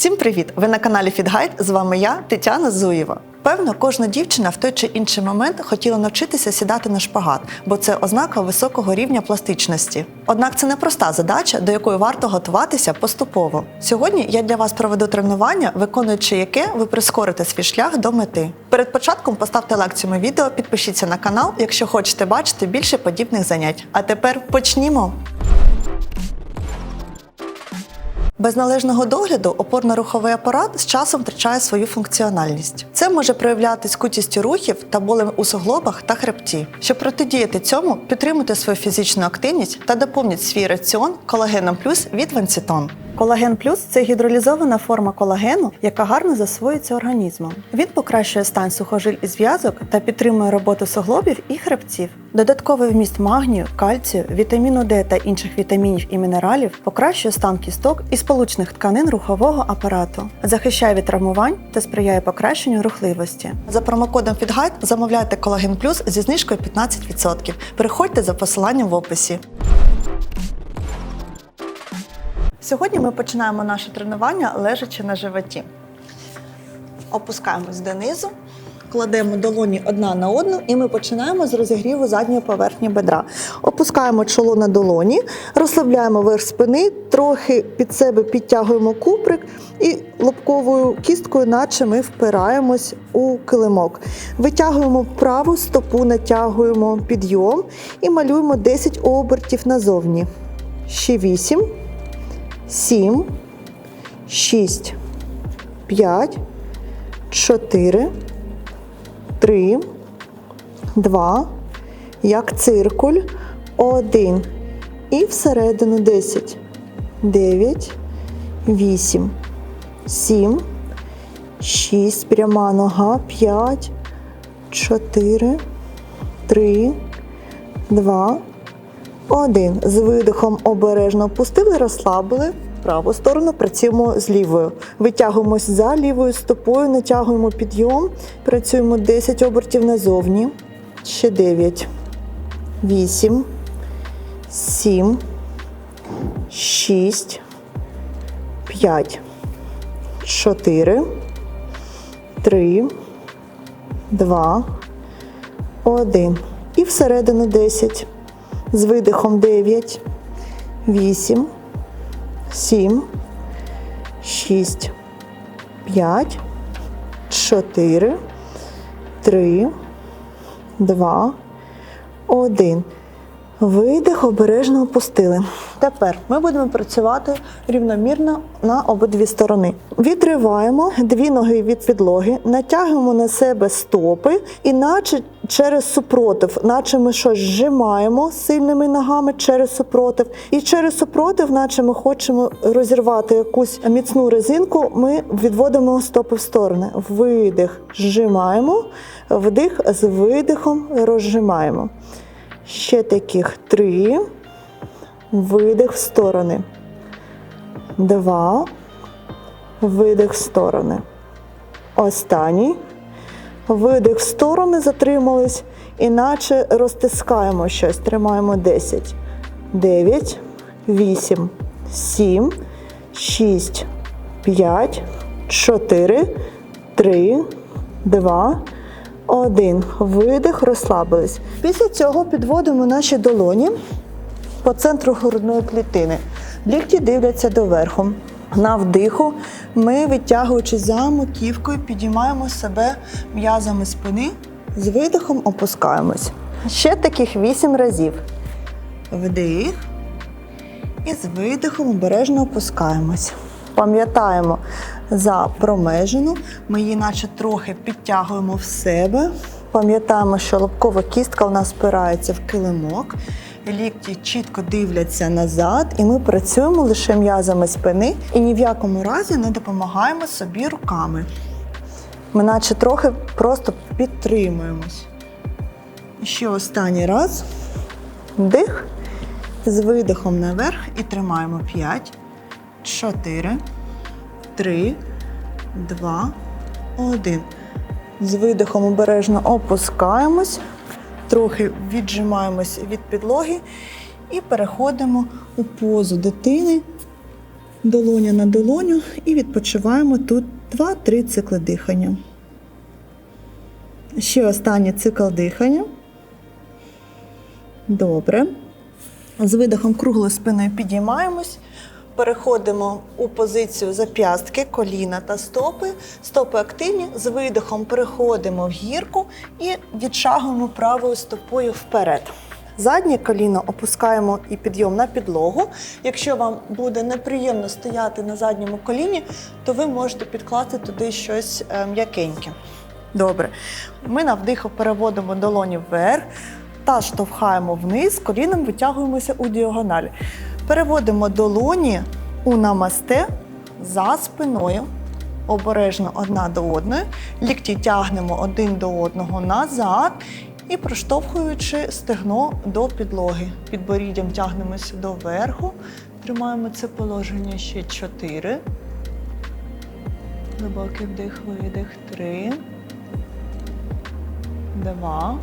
Всім привіт! Ви на каналі Фідгайд. З вами я, Тетяна Зуєва. Певно, кожна дівчина в той чи інший момент хотіла навчитися сідати на шпагат, бо це ознака високого рівня пластичності. Однак це непроста задача, до якої варто готуватися поступово. Сьогодні я для вас проведу тренування, виконуючи яке ви прискорите свій шлях до мети. Перед початком поставте лайк цьому відео, підпишіться на канал, якщо хочете бачити більше подібних занять. А тепер почнімо! Без належного догляду опорно-руховий апарат з часом втрачає свою функціональність. Це може проявлятись кутістю рухів та болем у суглобах та хребті. Щоб протидіяти цьому, підтримуйте свою фізичну активність та доповніть свій раціон колагеном плюс від Венцитон. Колаген плюс це гідролізована форма колагену, яка гарно засвоюється організмом. Він покращує стан сухожиль і зв'язок та підтримує роботу суглобів і хребців. Додатковий вміст магнію, кальцію, вітаміну Д та інших вітамінів і мінералів покращує стан кісток і сполучних тканин рухового апарату, захищає від травмувань та сприяє покращенню рухливості. За промокодом FITGUIDE замовляйте колаген плюс зі знижкою 15%. Переходьте за посиланням в описі. Сьогодні ми починаємо наше тренування лежачи на животі. Опускаємось донизу, кладемо долоні одна на одну, і ми починаємо з розігріву задньої поверхні бедра. Опускаємо чоло на долоні, розслабляємо верх спини, трохи під себе підтягуємо куприк і лобковою кісткою, наче ми впираємось у килимок. Витягуємо праву стопу, натягуємо підйом і малюємо 10 обертів назовні. Ще 8, 7, 6, 5, 4, 3, 2, як циркуль, 1. І всередину 10, 9, 8, 7, 6, пряма нога, 5, 4, 3, 2, один. З видихом обережно опустили, розслабили. Праву сторону працюємо з лівою. Витягуємось за лівою стопою, натягуємо підйом, працюємо 10 обертів назовні. Ще 9, 8, 7, 6, 5, 4, 3, 2, 1. І всередину 10 з видихом 9, 8, 7, 6, 5, 4, 3, 2, 1. Видих обережно опустили. Тепер ми будемо працювати рівномірно на обидві сторони. Відриваємо дві ноги від підлоги, натягуємо на себе стопи, і наче через супротив, наче ми щось зжимаємо сильними ногами через супротив. І через супротив, наче ми хочемо розірвати якусь міцну резинку, ми відводимо стопи в сторони. Видих, зжимаємо, вдих з видихом розжимаємо. Ще таких три. Видих в сторони. Два. Видих в сторони. Останній. Видих в сторони, затримались, іначе розтискаємо щось. Тримаємо 10, 9, 8, 7, 6, 5, 4, 3, 2, один. Видих, розслабились. Після цього підводимо наші долоні по центру грудної клітини. Лікті дивляться доверху. На вдиху ми, відтягуючись за маківкою, підіймаємо себе м'язами спини, з видихом опускаємось. Ще таких 8 разів. Вдих. І з видихом обережно опускаємось. Пам'ятаємо за промежину, ми її наче трохи підтягуємо в себе. Пам'ятаємо, що лобкова кістка у нас спирається в килимок, лікті чітко дивляться назад, і ми працюємо лише м'язами спини і ні в якому разі не допомагаємо собі руками. Ми наче трохи просто підтримуємось. Ще останній раз. Вдих. З видихом наверх і тримаємо 5, 4, 3, 2, 1. З видихом обережно опускаємось, трохи віджимаємось від підлоги і переходимо у позу дитини долоня на долоню і відпочиваємо тут 2-3 цикли дихання. Ще останній цикл дихання. Добре. З видихом круглою спиною підіймаємось. Переходимо у позицію зап'ястки, коліна та стопи. Стопи активні. З видихом переходимо в гірку і відшагуємо правою стопою вперед. Заднє коліно опускаємо і підйом на підлогу. Якщо вам буде неприємно стояти на задньому коліні, то ви можете підкласти туди щось е, м'якеньке. Добре. Ми на вдиху переводимо долоні вверх та штовхаємо вниз, коліном витягуємося у діагоналі. Переводимо долоні у намасте за спиною, обережно одна до одної. Лікті тягнемо один до одного назад і проштовхуючи стегно до підлоги. Підборіддям тягнемося до верху. Тримаємо це положення ще 4. Глибокий вдих, видих. 3. Два.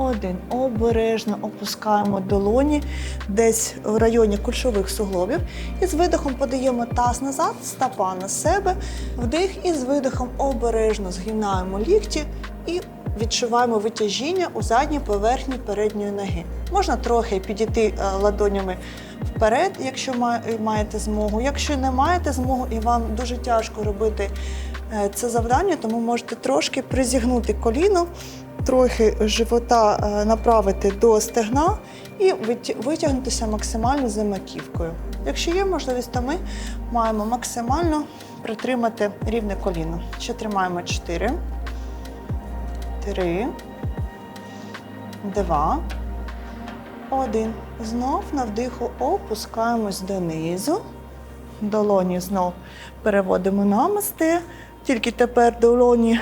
Один. Обережно опускаємо долоні десь в районі кульшових суглобів. І з видихом подаємо таз назад, стопа на себе. Вдих і з видихом обережно згинаємо лікті і відчуваємо витяжіння у задній поверхні передньої ноги. Можна трохи підійти е, ладонями вперед, якщо маєте змогу. Якщо не маєте змогу і вам дуже тяжко робити е, це завдання, тому можете трошки призігнути коліно, трохи живота е, направити до стегна і витягнутися максимально за маківкою. Якщо є можливість, то ми маємо максимально притримати рівне коліно. Ще тримаємо 4, 3, 2, 1. Знов на вдиху опускаємось донизу. Долоні знов переводимо на масте. Тільки тепер долоні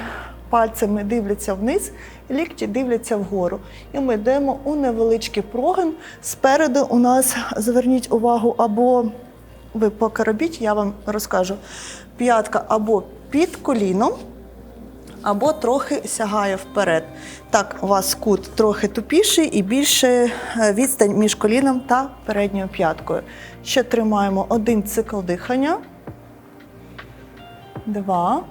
пальцями дивляться вниз, лікті дивляться вгору. І ми йдемо у невеличкий прогин. Спереду у нас зверніть увагу, або ви поки робіть, я вам розкажу. П'ятка або під коліном, або трохи сягає вперед. Так, у вас кут трохи тупіший і більше е, відстань між коліном та передньою п'яткою. Ще тримаємо один цикл дихання. Два.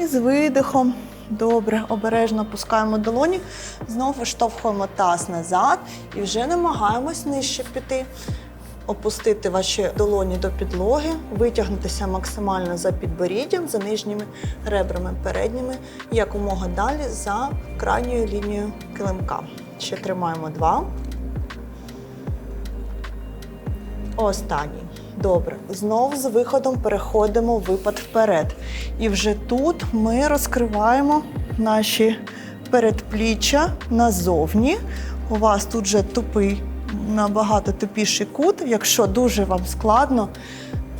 І з видихом. Добре, обережно опускаємо долоні, знову виштовхуємо таз назад і вже намагаємось нижче піти. Опустити ваші долоні до підлоги, витягнутися максимально за підборіддям, за нижніми ребрами передніми, якомога далі за крайньою лінією килимка. Ще тримаємо два. Останній. Добре. Знов з виходом переходимо випад вперед. І вже тут ми розкриваємо наші передпліччя назовні. У вас тут вже тупий, набагато тупіший кут. Якщо дуже вам складно,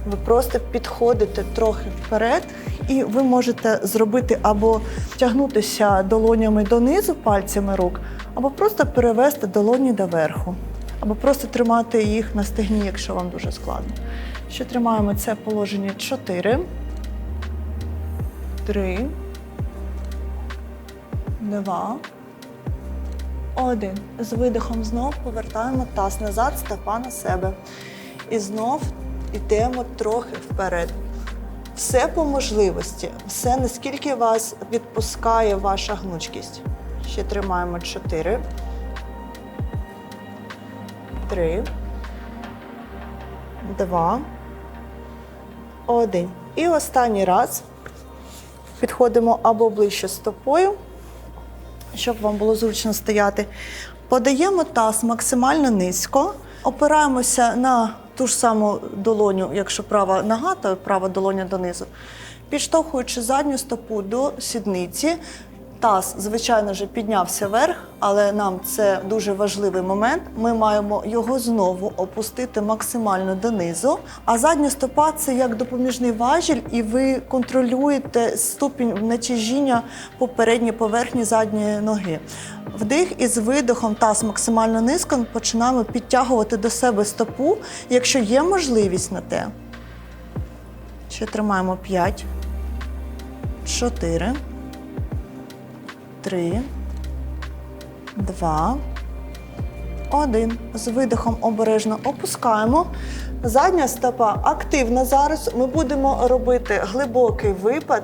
ви просто підходите трохи вперед, і ви можете зробити або тягнутися долонями донизу пальцями рук, або просто перевести долоні доверху, або просто тримати їх на стегні, якщо вам дуже складно. Ще тримаємо це положення 4, 3, 2, 1. З видихом знов повертаємо таз назад, стопа на себе. І знов йдемо трохи вперед. Все по можливості, все наскільки вас відпускає ваша гнучкість. Ще тримаємо 4, 3, 2, 1. І останній раз підходимо або ближче стопою, щоб вам було зручно стояти. Подаємо таз максимально низько, опираємося на ту ж саму долоню, якщо права нога, то права долоня донизу, підштовхуючи задню стопу до сідниці. Таз, звичайно ж, піднявся вверх, але нам це дуже важливий момент. Ми маємо його знову опустити максимально донизу. А задня стопа це як допоміжний важіль, і ви контролюєте ступінь натяжіння по передній поверхні задньої ноги. Вдих із видихом таз максимально низько починаємо підтягувати до себе стопу, якщо є можливість на те. Ще тримаємо 5, 4, 3, 2, 1. З видихом обережно опускаємо. Задня стопа активна зараз. Ми будемо робити глибокий випад.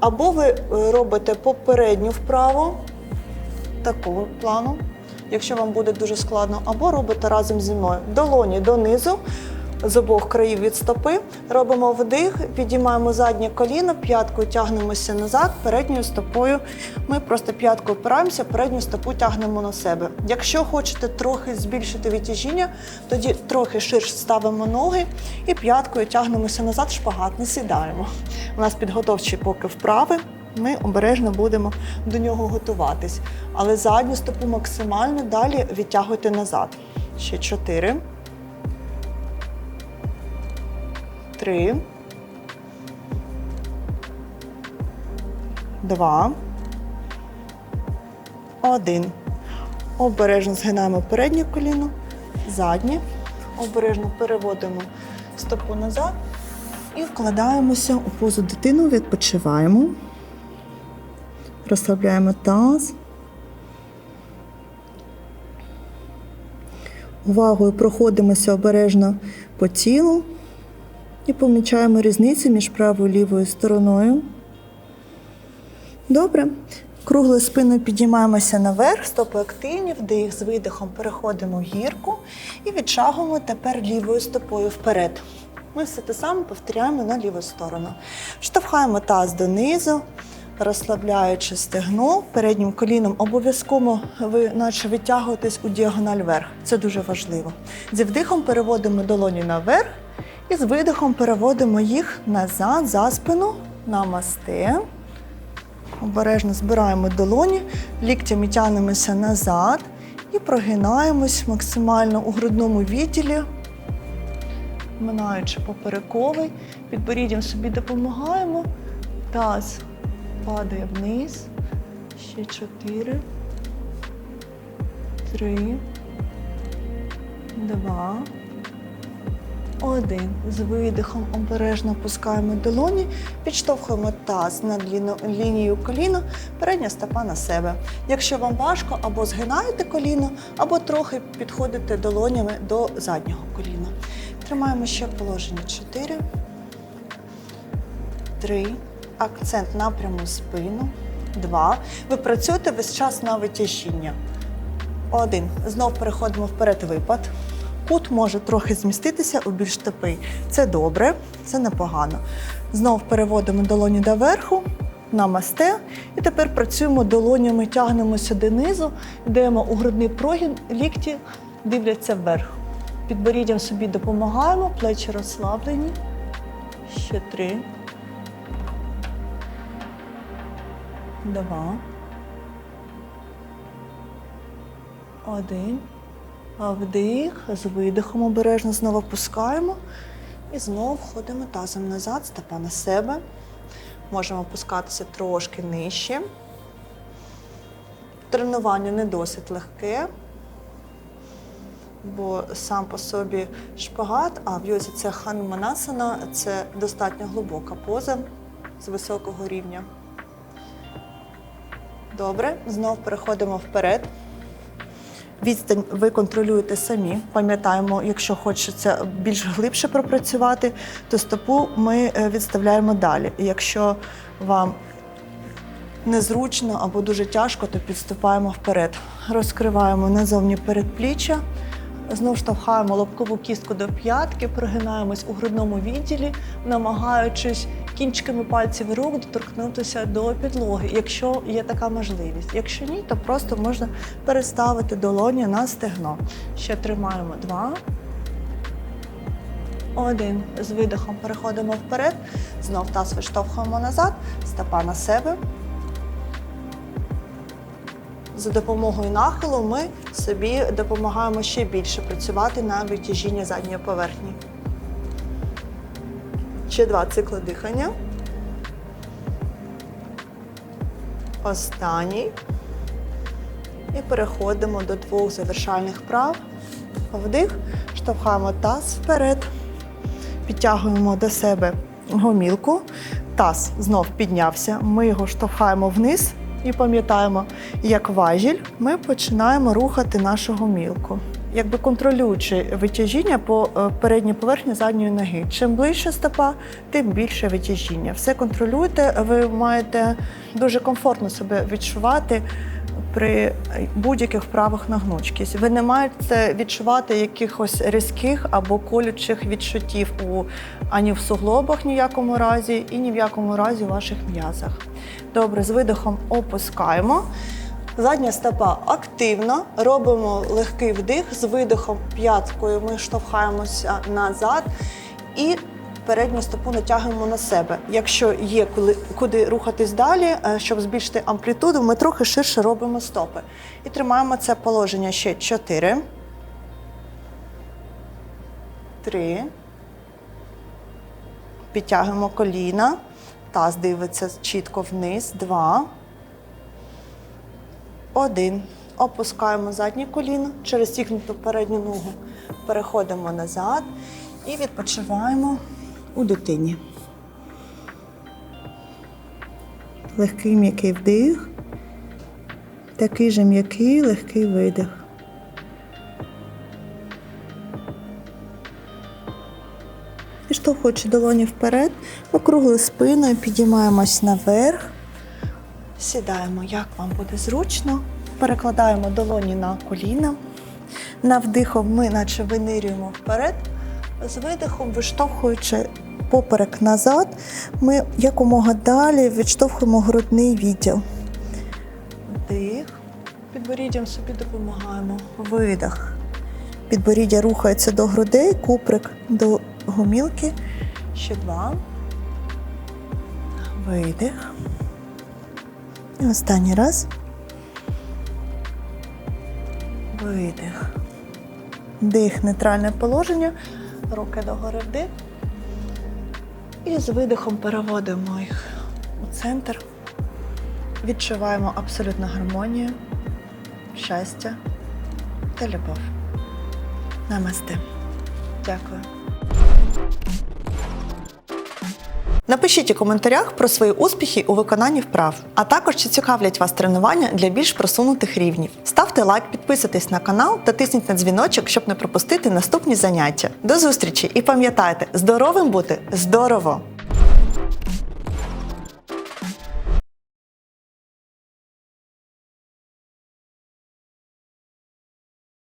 Або ви е, робите попередню вправу такого плану, якщо вам буде дуже складно, або робите разом зі мною долоні донизу. З обох країв від стопи робимо вдих, підіймаємо заднє коліно, п'яткою тягнемося назад, передньою стопою. Ми просто п'яткою опираємося, передню стопу тягнемо на себе. Якщо хочете трохи збільшити відтяжіння, тоді трохи ширше ставимо ноги і п'яткою тягнемося назад, шпагат, не сідаємо. У нас підготовчі поки вправи. Ми обережно будемо до нього готуватись. Але задню стопу максимально далі відтягуйте назад. Ще чотири. Три. Два. Один. Обережно згинаємо переднє коліно, заднє. Обережно переводимо стопу назад і вкладаємося у позу дитину, відпочиваємо. Розслабляємо таз. Увагою проходимося обережно по тілу і помічаємо різницю між правою і лівою стороною. Добре. Круглою спиною підіймаємося наверх, стопи активні, вдих з видихом переходимо в гірку і відшагуємо тепер лівою стопою вперед. Ми все те саме повторяємо на ліву сторону. Штовхаємо таз донизу, розслабляючи стегно. Переднім коліном обов'язково ви наче витягуєтесь у діагональ вверх. Це дуже важливо. Зі вдихом переводимо долоні наверх і з видихом переводимо їх назад за спину. Намасте. Обережно збираємо долоні, ліктями тягнемося назад і прогинаємось максимально у грудному відділі, минаючи поперековий, підборіддям собі допомагаємо. Таз падає вниз. Ще чотири. Три. Два. Один. З видихом обережно опускаємо долоні, підштовхуємо таз над лінією коліна, передня стопа на себе. Якщо вам важко, або згинаєте коліно, або трохи підходите долонями до заднього коліна. Тримаємо ще положення 4, 3, акцент на пряму спину, 2. Ви працюєте весь час на витяжіння. Один. Знов переходимо вперед випад. Кут може трохи зміститися у більш тупий. Це добре, це непогано. Знов переводимо долоні доверху, намасте. І тепер працюємо долонями, тягнемося донизу, йдемо у грудний прогін, лікті дивляться вверх. Підборіддям собі допомагаємо, плечі розслаблені. Ще три. Два. Один. Вдих, з видихом обережно знову опускаємо. І знову входимо тазом назад, стопа на себе. Можемо опускатися трошки нижче. Тренування не досить легке, бо сам по собі шпагат, а в йозі це ханманасана, це достатньо глибока поза з високого рівня. Добре, знов переходимо вперед. Відстань ви контролюєте самі. Пам'ятаємо, якщо хочеться більш глибше пропрацювати, то стопу ми е, відставляємо далі. І якщо вам незручно або дуже тяжко, то підступаємо вперед. Розкриваємо назовні передпліччя, знов штовхаємо лобкову кістку до п'ятки, прогинаємось у грудному відділі, намагаючись кінчиками пальців рук доторкнутися до підлоги, якщо є така можливість. Якщо ні, то просто можна переставити долоні на стегно. Ще тримаємо два. Один. З видихом переходимо вперед. Знов таз виштовхуємо назад, стопа на себе. За допомогою нахилу ми собі допомагаємо ще більше працювати на витяжіння задньої поверхні. Ще два цикли дихання. Останній. І переходимо до двох завершальних вправ. Вдих, штовхаємо таз вперед. Підтягуємо до себе гомілку. Таз знов піднявся. Ми його штовхаємо вниз і пам'ятаємо, як важіль ми починаємо рухати нашу гомілку. якби контролюючи витяжіння по е, передній поверхні задньої ноги. Чим ближче стопа, тим більше витяжіння. Все контролюйте, ви маєте дуже комфортно себе відчувати при будь-яких вправах на гнучкість. Ви не маєте відчувати якихось різких або колючих відчуттів у ані в суглобах ніякому разі, і ні в якому разі у ваших м'язах. Добре, з видихом опускаємо. Задня стопа активна, робимо легкий вдих з видихом п'яткою. Ми штовхаємося назад і передню стопу натягуємо на себе. Якщо є коли- куди рухатись далі, е, щоб збільшити амплітуду, ми трохи ширше робимо стопи. І тримаємо це положення ще 4, 3. Підтягуємо коліна. Таз дивиться чітко вниз. 2. Один. Опускаємо заднє коліно через сігнуту передню ногу. Переходимо назад і відпочиваємо у дитині. Легкий м'який вдих. Такий же м'який, легкий видих. Підштовхуючи долоні вперед, округли спиною, підіймаємось наверх. Сідаємо, як вам буде зручно. Перекладаємо долоні на коліна. На вдихом ми наче винирюємо вперед. З видихом, виштовхуючи поперек назад, ми якомога далі відштовхуємо грудний відділ. Вдих. Підборіддям собі допомагаємо. Видих. Підборіддя рухається до грудей, куприк до гомілки. Ще два. Видих. І останній раз. Видих. Дих, нейтральне положення. Руки догори вдих. І з видихом переводимо їх у центр. Відчуваємо абсолютну гармонію, щастя та любов. Намасте. Дякую. Напишіть у коментарях про свої успіхи у виконанні вправ, а також чи цікавлять вас тренування для більш просунутих рівнів. Ставте лайк, підписуйтесь на канал та тисніть на дзвіночок, щоб не пропустити наступні заняття. До зустрічі і пам'ятайте, здоровим бути здорово!